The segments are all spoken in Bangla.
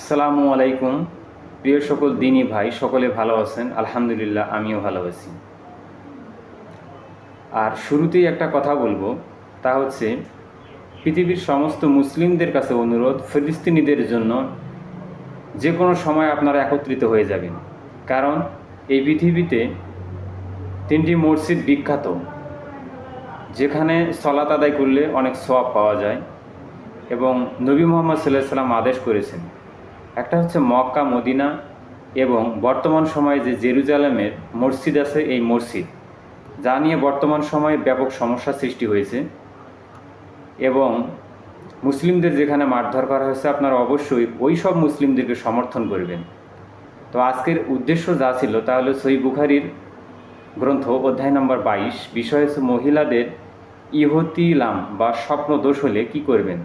আসসালামু আলাইকুম। প্রিয় সকল দিনী ভাই, সকলে ভালো আছেন? আলহামদুলিল্লাহ, আমিও ভালো আছি। আর শুরুতেই একটা কথা বলব, তা হচ্ছে, পৃথিবীর সমস্ত মুসলিমদের কাছে অনুরোধ, ফিলিস্তিনিদের জন্য যে কোনো সময় আপনারা একত্রিত হয়ে যাবেন। কারণ, এই পৃথিবীতে তিনটি মসজিদ বিখ্যাত, যেখানে সলাত আদায় করলে অনেক সওয়াব পাওয়া যায় এবং নবী মোহাম্মদ সাল্লাহ সাল্লাম আদেশ করেছেন একটা হচ্ছে মক্কা, মদিনা এবং বর্তমান সময়ে যে জেরুজালেমের মসজিদ আছে, এই মসজিদ। যা নিয়ে বর্তমান সময়ে ব্যাপক সমস্যা সৃষ্টি হয়েছে এবং মুসলিমদের যেখানে মারধর করা হয়েছে, আপনারা অবশ্যই ওই সব মুসলিমদেরকে সমর্থন করবেন। তো আজকের উদ্দেশ্য যা ছিল তা হলো সই বুখারির গ্রন্থ, অধ্যায় নম্বর বাইশ। বিষয় হচ্ছে মহিলাদের ইহতিলাম বা স্বপ্ন দোষ হলে কি করবেন?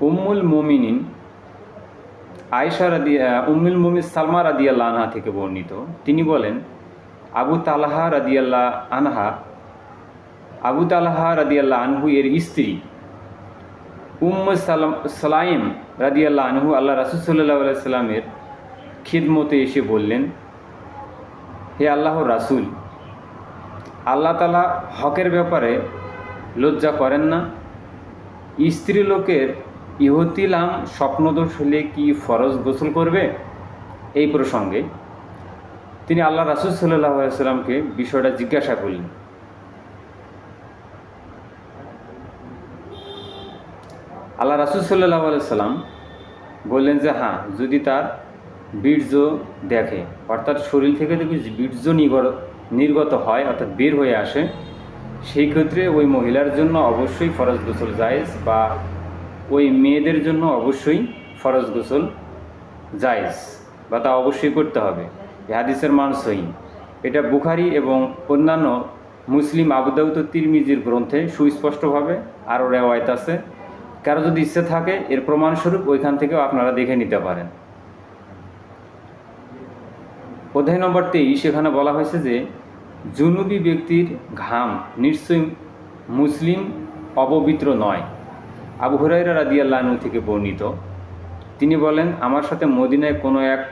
উম্মুল মুমিনিন আয়সা রাদি উম্মুল মুমিন সালমা রাদিয়াল্লাহ আনহা থেকে বর্ণিত। তিনি বলেন, আবু তালাহা রাদিয়াল্লাহ আনহা, আবু তালাহা রাদিয়াল্লাহ আনহু এর স্ত্রী উম্ম সালাইম রাদিয়াল্লাহ আনহু আল্লাহ রাসুল সাল্লাহ সাল্লামের খিদমতে এসে বললেন, হে আল্লাহ রাসুল, আল্লাহ তালা হকের ব্যাপারে লজ্জা করেন না। স্ত্রী লোকের ইহতিলাম স্বপ্নদোষ হলে কি ফরজ গোসল করবে? এই প্রসঙ্গে তিনি আল্লাহ রাসুল সাল্লাহ বিষয়টা জিজ্ঞাসা করলেন। আল্লাহ রাসুল সাল্লাহ সাল্লাম বললেন যে হ্যাঁ যদি তার বীর্য দেখে, অর্থাৎ শরীর থেকে যদি বীর্য নির্গত হয়, অর্থাৎ বের হয়ে আসে, সেই ক্ষেত্রে ওই মহিলার জন্য অবশ্যই ফরজ গোসল জায়েজ বা ওই মেয়েদের জন্য অবশ্যই ফরজ গোসল জায়েজ বা তা অবশ্যই করতে হবে। এ হাদিসের মান সহি। এটা বুখারি এবং অন্যান্য মুসলিম আবুদাউত তিরমিজির গ্রন্থে সুস্পষ্টভাবে আরও রেওয়ায়ত আছে। কারও যদি ইচ্ছে থাকে, এর প্রমাণস্বরূপ ওইখান থেকেও আপনারা দেখে নিতে পারেন। অধ্যায় নম্বর তেইশ সেখানে বলা হয়েছে যে, জুনুবি ব্যক্তির ঘাম নিশ্চয়ই মুসলিম অপবিত্র নয়। আবু হুরাইরা রাদিয়াল্লাহনু থেকে বর্ণিত। তিনি বলেন, আমার সাথে মদিনায় কোনো এক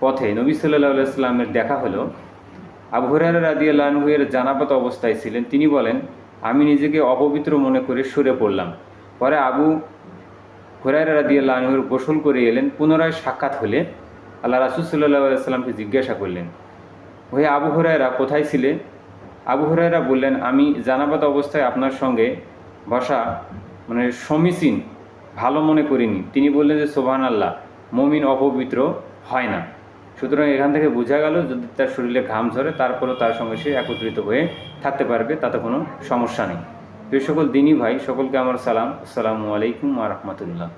পথে নবী সাল্লাহ সাল্লামের দেখা হলো। আবু হুরাইরা রাদিয়াল্লাহনু এর জানাপত অবস্থায় ছিলেন। তিনি বলেন, আমি নিজেকে অপবিত্র মনে করে সরে পড়লাম। পরে আবু হুরাইরা রাদিয়াল্লাহনুর গোসল করে এলেন। পুনরায় সাক্ষাৎ হলে আল্লাহ রাসুল সাল্লাহ সাল্লামকে জিজ্ঞাসা করলেন, ওহে আবু হুরায়রা, কোথায় ছিলে? আবু হুরায়রা বললেন, আমি জানাবাদ অবস্থায় আপনার সঙ্গে বসা মানে সমীচীন, ভালো মনে করিনি। তিনি বললেন যে সোভান আল্লাহ মমিন অপবিত্র হয় না। সুতরাং এখান থেকে বোঝা গেল যদি তার শরীরে ঘাম ঝরে, তারপরেও তার সঙ্গে সে একত্রিত হয়ে থাকতে পারবে, তাতে কোনো সমস্যা নেই। তো সকল দিনই ভাই, সকলকে আমার সালাম। আসসালামু আলাইকুম আ রহমতুল্লাহ।